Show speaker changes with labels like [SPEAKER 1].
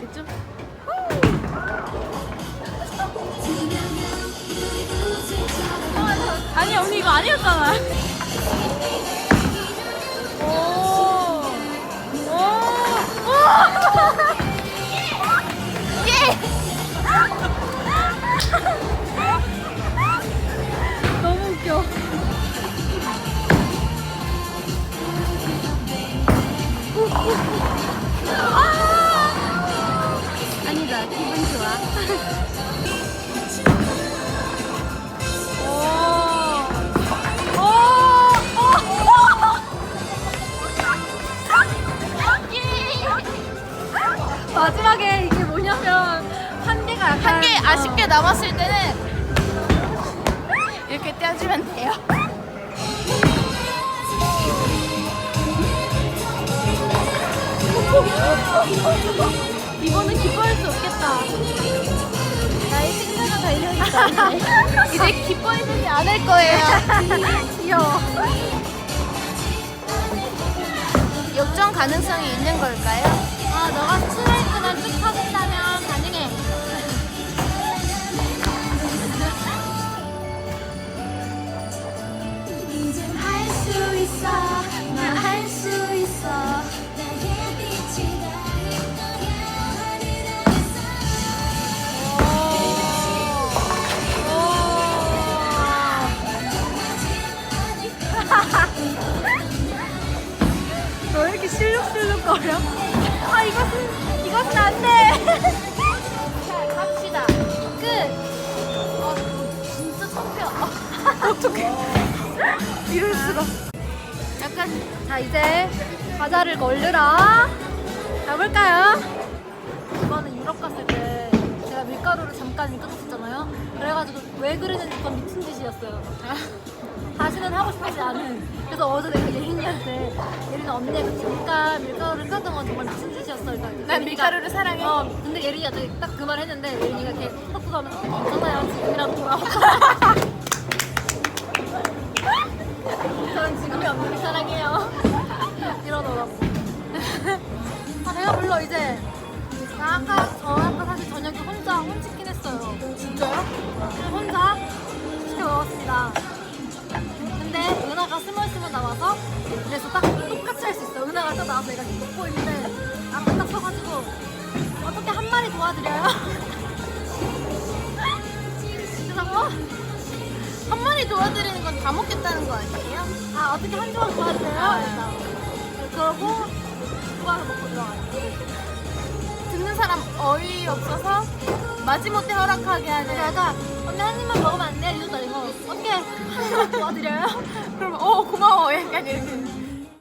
[SPEAKER 1] 됐죠? 아니 언니 이거 아니었잖아. 오. 오. 오. 예.
[SPEAKER 2] 아니다 기분 좋아
[SPEAKER 1] 오. 오. 오. 마지막에 이게 뭐냐면 한 개가 약간
[SPEAKER 2] 한개
[SPEAKER 1] 어.
[SPEAKER 2] 아쉽게 남았을 때는 이렇게 떼어주면 돼요
[SPEAKER 1] 이번엔 기뻐할 수 없겠다.
[SPEAKER 2] 나의 생사가 달려있다 이제 기뻐해주지 않을 거예요
[SPEAKER 1] 귀여워.
[SPEAKER 2] 역전 가능성이 있는 걸까요?
[SPEAKER 1] 너 이렇게 실룩실룩거려? 아, 이것은, 이것은 안 돼.
[SPEAKER 2] 자 갑시다 끝 어, 진짜 창피하다
[SPEAKER 1] 어떡해. 이럴 수가.
[SPEAKER 2] 약간
[SPEAKER 1] 자, 이제 과자를 걸르라. 가볼까요? 이거는 유럽 갔을 때 밀가루를 잠깐 끊었었잖아요. 그래가지고 왜 그랬는지 그건 미친 짓이었어요. 다시는 하고 싶지 않은. 그래서 어제 내가 예린이한테 예린아 언니가 그 잠깐 밀가루를 끊었던 건 정말 미친 짓이었어. 그러니까
[SPEAKER 2] 난 밀가루를 사랑해
[SPEAKER 1] 어, 근데 예린이가 딱 그 말 했는데 예린이가 이렇게 톡톡 하면서 괜찮아요 지금이라도 돌아와. 저는 지금이 없는 게 사랑해요. 이러더라고. 아, 내가 물론 이제 나 아까 저 아까 사실 저녁에 혼자 홈치킨 했어요. 진짜요? 혼자 시켜 먹었습니다. 근데 은하가 스멀스멀 나와서 그래서 딱 똑같이 할 수 있어. 은하가 딱 나와서 내가 이렇게 먹고 있는데 앞에 딱 서가지고 어떻게 한 마리 도와드려요? 그래서 어?
[SPEAKER 2] 한 마리 도와드리는 건 다 먹겠다는 거 아니에요?
[SPEAKER 1] 아 어떻게 한 조각 도와드려요? 그래서 그러고 도와서 먹고 들어가요.
[SPEAKER 2] 사람 어이없어서 마지못해 허락하게 하는.
[SPEAKER 1] 그러다가 언니 한 입만 먹으면 안 돼? 이러다 이거 어떻게 한 조각 도와드려요?
[SPEAKER 2] 그러면 어 고마워. 약간 이렇게